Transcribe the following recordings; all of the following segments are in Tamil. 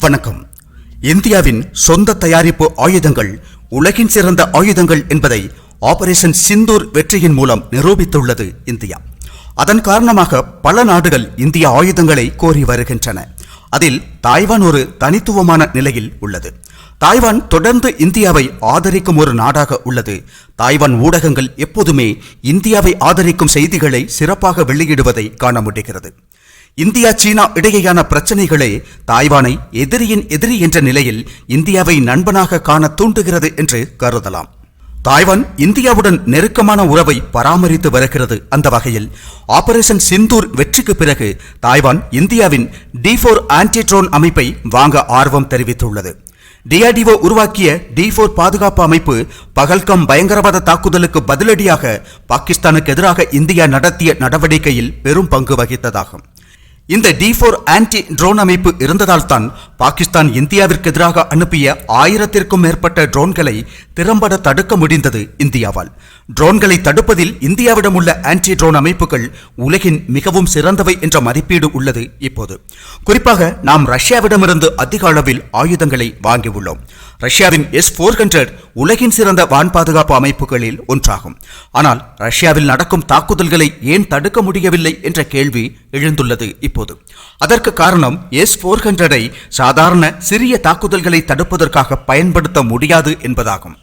வணக்கம். இந்தியாவின் சொந்த தயாரிப்பு ஆயுதங்கள் உலகின் சிறந்த ஆயுதங்கள் என்பதை ஆபரேஷன் சிந்தூர் வெற்றியின் மூலம் நிரூபித்துள்ளது இந்தியா. அதன் காரணமாக பல நாடுகள் இந்திய ஆயுதங்களை கோரி வருகின்றன. அதில் தாய்வான் ஒரு தனித்துவமான நிலையில் உள்ளது. தாய்வான் தொடர்ந்து இந்தியாவை ஆதரிக்கும் ஒரு நாடாக உள்ளது. தாய்வான் ஊடகங்கள் எப்போதுமே இந்தியாவை ஆதரிக்கும் செய்திகளை சிறப்பாக வெளியிடுவதை காண முடிகிறது. இந்தியா சீனா இடையேயான பிரச்சனைகளே தாய்வானை எதிரியின் எதிரி என்ற நிலையில் இந்தியாவை நண்பனாக காண தூண்டுகிறது என்று கருதலாம். தாய்வான் இந்தியாவுடன் நெருக்கமான உறவை பராமரித்து வருகிறது. அந்த வகையில் ஆபரேஷன் சிந்தூர் வெற்றிக்கு பிறகு தாய்வான் இந்தியாவின் டி ஃபோர் ஆன்டி ட்ரோன் அமைப்பை வாங்க ஆர்வம் தெரிவித்துள்ளது. டிஆர்டிஓ உருவாக்கிய டி ஃபோர் பாதுகாப்பு அமைப்பு பகல்கம் பயங்கரவாத தாக்குதலுக்கு பதிலடியாக பாகிஸ்தானுக்கு எதிராக இந்தியா நடத்திய நடவடிக்கையில் பெரும் பங்கு வகித்ததாகும். இந்த டி ஃபோர் ஆன்டி ட்ரோன் அமைப்பு இருந்ததால் தான் பாகிஸ்தான் இந்தியாவிற்கு எதிராக அனுப்பிய ஆயிரத்திற்கும் மேற்பட்ட ட்ரோன்களை திறம்பட தடுக்க முடிந்தது இந்தியாவால். ட்ரோன்களை தடுப்பதில் இந்தியாவிடம் உள்ள ஆன்டி ட்ரோன் அமைப்புகள் உலகின் மிகவும் சிறந்தவை என்ற மதிப்பீடு உள்ளது இப்போது. குறிப்பாக நாம் ரஷ்யாவிடமிருந்து அதிக அளவில் ஆயுதங்களை வாங்கியுள்ளோம். ரஷ்யாவின் எஸ் போர் ஹண்ட்ரட் உலகின் சிறந்த வான் பாதுகாப்பு அமைப்புகளில் ஒன்றாகும். ஆனால் ரஷ்யாவில் நடக்கும் தாக்குதல்களை ஏன் தடுக்க முடியவில்லை என்ற கேள்வி எழுந்துள்ளது இப்போது. அதற்கு காரணம் எஸ் போர் ஹண்ட்ரடை சாதாரண சிறிய தாக்குதல்களை தடுப்பதற்காக பயன்படுத்த முடியாது என்பதாகும்.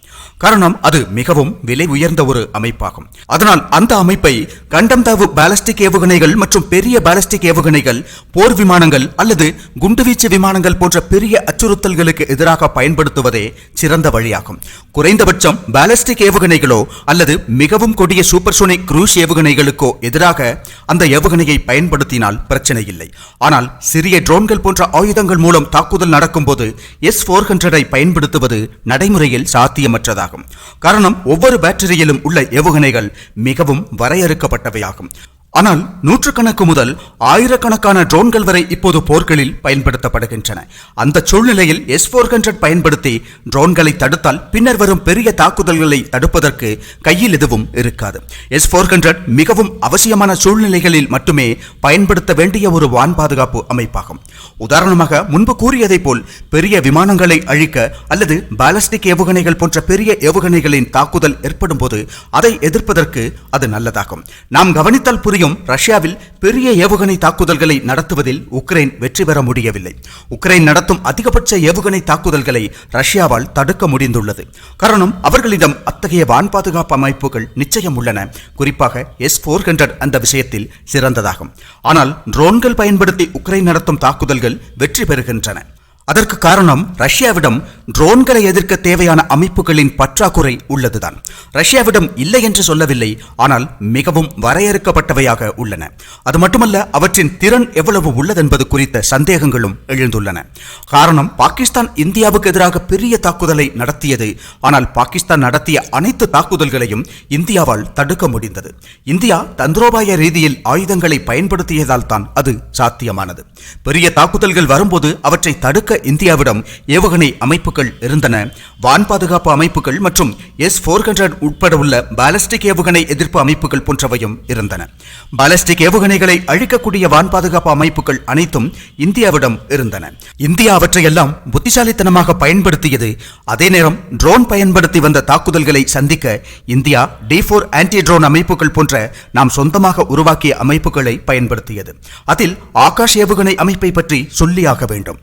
காரணம் அது மிகவும் விலை உயர்ந்த ஒரு அமைப்பாகும். அதனால் அந்த அமைப்பை கண்டம் தாவு பாலஸ்டிக் ஏவுகணைகள் மற்றும் பெரிய பாலஸ்டிக் ஏவுகணைகள் போர் விமானங்கள் அல்லது குண்டுவீச்சு விமானங்கள் போன்ற பெரிய அச்சுறுத்தல்களுக்கு எதிராக பயன்படுத்துவதே சிறந்த வழியாகும். குறைந்தபட்சம் பாலஸ்டிக் ஏவுகணைகளோ அல்லது மிகவும் கொடிய சூப்பர்சோனிக் குரூஸ் ஏவுகணைகளுக்கோ எதிராக அந்த ஏவுகணையை பயன்படுத்தினால் பிரச்சனை இல்லை. ஆனால் சிறிய ட்ரோன்கள் போன்ற ஆயுதங்கள் மூலம் தாக்குதல் நடக்கும்போது எஸ் போர் ஹண்ட்ரடை பயன்படுத்துவது நடைமுறையில் சாத்தியமற்ற பெற்றதாகும். காரணம் ஒவ்வொரு பேட்டரியிலும் உள்ள ஏவுகணைகள் மிகவும் வரையறுக்கப்பட்டவையாகும். ஆனால் நூற்றுக்கணக்கு முதல் ஆயிரக்கணக்கான ட்ரோன்கள் வரை இப்போது போர்களில் பயன்படுத்தப்படுகின்றன. அந்த சூழ்நிலையில் எஸ் போர் ஹண்ட்ரட் பயன்படுத்தி ட்ரோன்களை தடுத்தால் பின்னர் வரும் பெரிய தாக்குதல்களை தடுப்பதற்கு கையில் எதுவும் இருக்காது. எஸ் போர் ஹண்ட்ரட் மிகவும் அவசியமான சூழ்நிலைகளில் மட்டுமே பயன்படுத்த வேண்டிய ஒரு வான் பாதுகாப்பு அமைப்பாகும். உதாரணமாக முன்பு கூறியதைப் போல் பெரிய விமானங்களை அழிக்க அல்லது பாலஸ்டிக் ஏவுகணைகள் போன்ற பெரிய ஏவுகணைகளின் தாக்குதல் ஏற்படும் போது அதை எதிர்ப்பதற்கு அது நல்லதாகும். நாம் கவனித்தால் புரியும் ரஷ்யாவில் பெரிய ஏவுகணை தாக்குதல்களை நடத்துவதில் உக்ரைன் வெற்றி பெற முடியவில்லை. உக்ரைன் நடத்தும் அதிகபட்ச ஏவுகணை தாக்குதல்களை ரஷ்யாவால் தடுக்க முடிந்துள்ளது. காரணம் அவர்களிடம் அத்தகைய வான் பாதுகாப்பு அமைப்புகள் நிச்சயம் உள்ளன. குறிப்பாக எஸ் போர் ஹண்ட்ரட் அந்த விஷயத்தில் சிறந்ததாகும். ஆனால் ட்ரோன்கள் பயன்படுத்தி உக்ரைன் நடத்தும் தாக்குதல்கள் வெற்றி பெறுகின்றன. அதற்கு காரணம் ரஷ்யாவிடம் ட்ரோன்களை எதிர்க்க தேவையான அமைப்புகளின் பற்றாக்குறை உள்ளதுதான். ரஷ்யாவிடம் இல்லை என்று சொல்லவில்லை ஆனால் மிகவும் வரையறுக்கப்பட்டவையாக உள்ளன. அது மட்டுமல்ல அவற்றின் திறன் எவ்வளவு உள்ளதென்பது குறித்த சந்தேகங்களும் எழுந்துள்ளன. காரணம் பாகிஸ்தான் இந்தியாவுக்கு எதிராக பெரிய தாக்குதலை நடத்தியது. ஆனால் பாகிஸ்தான் நடத்திய அனைத்து தாக்குதல்களையும் இந்தியாவால் தடுக்க முடிந்தது. இந்தியா தந்திரோபாய ரீதியில் ஆயுதங்களை பயன்படுத்தியதால் தான் அது சாத்தியமானது. பெரிய தாக்குதல்கள் வரும்போது அவற்றை தடுக்க இந்தியாவிடம் ஏவுகணை அமைப்புகள் இருந்தன. வான் பாதுகாப்பு அமைப்புகள் மற்றும் எஸ் போர் ஹண்ட்ரட் உட்பட உள்ள பாலஸ்டிக் ஏவுகணை எதிர்ப்பு அமைப்புகள் போன்றவையும் இருந்தன. பாலஸ்டிக் ஏவுகணைகளை அழிக்கக்கூடிய வான் பாதுகாப்பு அமைப்புகள் அனைத்தும் இந்தியாவிடம் இருந்தன. இந்தியா அவற்றையெல்லாம் புத்திசாலித்தனமாக பயன்படுத்தியது. அதே நேரம் ட்ரோன் பயன்படுத்தி வந்த தாக்குதல்களை சந்திக்க India D four anti drone அமைப்புகள் போன்ற நாம் சொந்தமாக உருவாக்கிய அமைப்புகளை பயன்படுத்தியது. அதில் ஆகாஷ் ஏவுகணை அமைப்பை பற்றி சொல்லியாக வேண்டும்.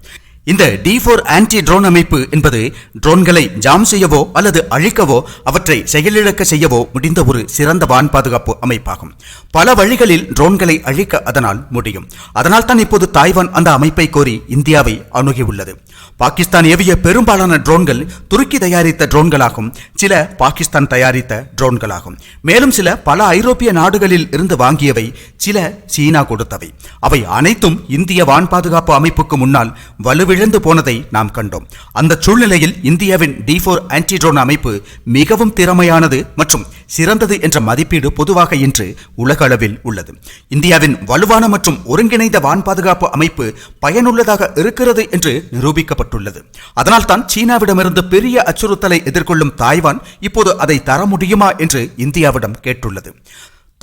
இந்த டி ஃபோர் ஆன்டி ட்ரோன் அமைப்பு என்பது ட்ரோன்களை ஜாம் செய்யவோ அல்லது அழிக்கவோ அவற்றை செயலிழக்க செய்யவோ முடிந்த ஒரு சிறந்த வான் பாதுகாப்பு அமைப்பாகும். பல வழிகளில் ட்ரோன்களை அழிக்க அதனால் முடியும். அதனால் தான் இப்போது தாய்வான் அந்த அமைப்பை கோரி இந்தியாவை அணுகியுள்ளது. பாகிஸ்தான் ஏவிய பெரும்பாலான ட்ரோன்கள் துருக்கி தயாரித்த ட்ரோன்களாகும். சில பாகிஸ்தான் தயாரித்த ட்ரோன்களாகும். மேலும் சில பல ஐரோப்பிய நாடுகளில் இருந்து வாங்கியவை சில சீனா கொடுத்தவை. அவை அனைத்தும் இந்திய வான் பாதுகாப்பு அமைப்புக்கு முன்னால் வலுவில் விழுந்து போனதை நாம் கண்டோம். அந்த சூழ்நிலையில் இந்தியாவின் டி ஃபோர் ஆன்டி ட்ரோன் அமைப்பு மிகவும் திறமையானது மற்றும் சிறந்தது என்ற மதிப்பீடு பொதுவாக இன்று உலக அளவில் உள்ளது. இந்தியாவின் வலுவான மற்றும் ஒருங்கிணைந்த வான் பாதுகாப்பு அமைப்பு பயனுள்ளதாக இருக்கிறது என்று நிரூபிக்கப்பட்டுள்ளது. அதனால்தான் சீனாவிடமிருந்து பெரிய அச்சுறுத்தலை எதிர்கொள்ளும் தாய்வான் இப்போது அதை தர முடியுமா என்று இந்தியாவிடம் கேட்டுள்ளது.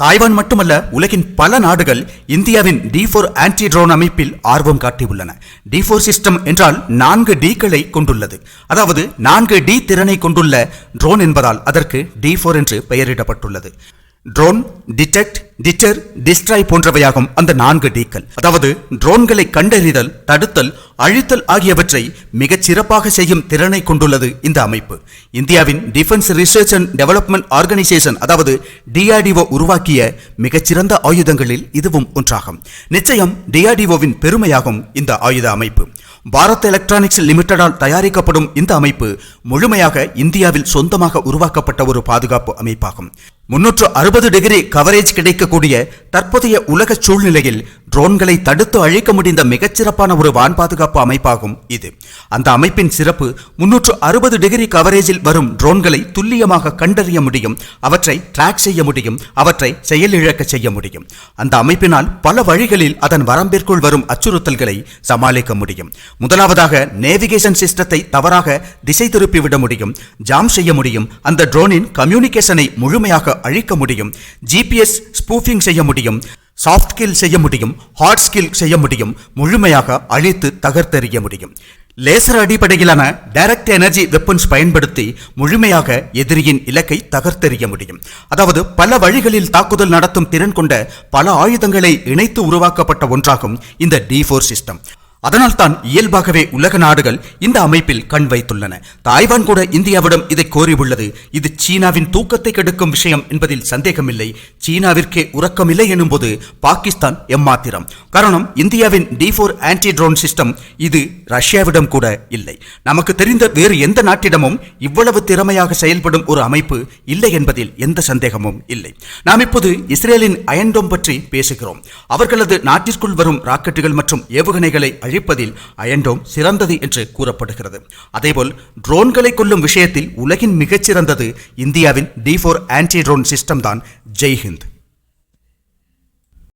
தாய்வான் மட்டுமல்ல உலகின் பல நாடுகள் இந்தியாவின் டி ஃபோர் ஆன்டி ட்ரோன் அமைப்பில் ஆர்வம் காட்டியுள்ளன. டி ஃபோர் சிஸ்டம் என்றால் நான்கு டிக்களை கொண்டுள்ளது. அதாவது நான்கு டி திறனை கொண்டுள்ள ட்ரோன் என்பதால் அதற்கு டி ஃபோர் என்று பெயரிடப்பட்டுள்ளது. ட்ரோன் டிடெக்ட் டிட்டர் டிஸ்ட்ராய் போன்றவையாகும் அந்த நான்கு டிக்கள் அதாவது ட்ரோன்களை கண்டறிதல் தடுத்தல் அழித்தல் ஆகியவற்றை மிகச் சிறப்பாக செய்யும் திறனை கொண்டுள்ளது இந்த அமைப்பு. இந்தியாவின் defence research and development organisation அதாவது டிஆர்டிஓ உருவாக்கிய மிகச்சிறந்த ஆயுதங்களில் இதுவும் ஒன்றாகும். நிச்சயம் டிஆர்டிஓவின் பெருமையாகும் இந்த ஆயுத அமைப்பு. பாரத் எலக்ட்ரானிக்ஸ் லிமிடெடால் தயாரிக்கப்படும் இந்த அமைப்பு முழுமையாக இந்தியாவில் சொந்தமாக உருவாக்கப்பட்ட ஒரு பாதுகாப்பு அமைப்பாகும். முன்னூற்று அறுபது டிகிரி கவரேஜ் கிடைக்கக்கூடிய தற்போதைய உலக சூழ்நிலையில் ட்ரோன்களை தடுத்து அழிக்க முடிந்த மிகச்சிறப்பான ஒரு வான் பாதுகாப்பு அமைப்பாகும் இது. அந்த அமைப்பின் சிறப்பு முன்னூற்று அறுபது டிகிரி கவரேஜில் வரும் ட்ரோன்களை துல்லியமாக கண்டறிய முடியும் அவற்றை ட்ராக் செய்ய முடியும் அவற்றை செயலிழக்க செய்ய முடியும். அந்த அமைப்பினால் பல வழிகளில் அதன் வரம்பிற்குள் வரும் அச்சுறுத்தல்களை சமாளிக்க முடியும். முதலாவதாக நேவிகேஷன் சிஸ்டத்தை தவறாக திசை திருப்பிவிட முடியும் ஜாம் செய்ய முடியும். அந்த ட்ரோனின் கம்யூனிகேஷனை முழுமையாக அழிக்க முடியும் ஜிபிஎஸ் ஸ்பூஃபிங் செய்ய முடியும் சாஃப்ட் ஸ்கில் செய்ய முடியும் ஹார்ட் ஸ்கில் செய்ய முடியும் முழுமையாக அழித்து தகர்த்தெறிய முடியும். லேசர் அடிப்படையிலான டைரக்ட் எனர்ஜி வெப்பன்ஸ் பயன்படுத்தி முழுமையாக எதிரியின் இலக்கை தகர்த்தெறிய முடியும். அதாவது பல வழிகளில் தாக்குதல் நடத்தும் திறன் கொண்ட பல ஆயுதங்களை இணைத்து உருவாக்கப்பட்ட ஒன்றாகும் இந்த டி ஃபோர் சிஸ்டம் அதனால்தான் இயல்பாகவே உலக நாடுகள் இந்த அமைப்பில் கண் வைத்துள்ளன. தாய்வான் கூட இந்தியாவிடம் இதை கோரியுள்ளது. இது சீனாவின் தூக்கத்தை கெடுக்கும் விஷயம் என்பதில் சந்தேகமில்லை. சீனாவிற்கே உறக்கமில்லை எனும்போது பாகிஸ்தான் எம்மாத்திரம். காரணம் இந்தியாவின் D four anti drone system இது ரஷ்யாவிடம் கூட இல்லை. நமக்கு தெரிந்த வேறு எந்த நாட்டிடமும் இவ்வளவு திறமையாக செயல்படும் ஒரு அமைப்பு இல்லை என்பதில் எந்த சந்தேகமும் இல்லை. நாம் இப்போது இஸ்ரேலின் அயன்டோம் பற்றி பேசுகிறோம். அவர்களது நாட்டிற்குள் வரும் ராக்கெட்டுகள் மற்றும் ஏவுகணைகளை அழிப்பதில் அயன்டோம் சிறந்தது என்று கூறப்படுகிறது. அதேபோல் ட்ரோன்களை கொல்லும் விஷயத்தில் உலகின் மிகச்சிறந்தது இந்தியாவின் D four anti drone system தான் ஜெய்ஹிந்த்.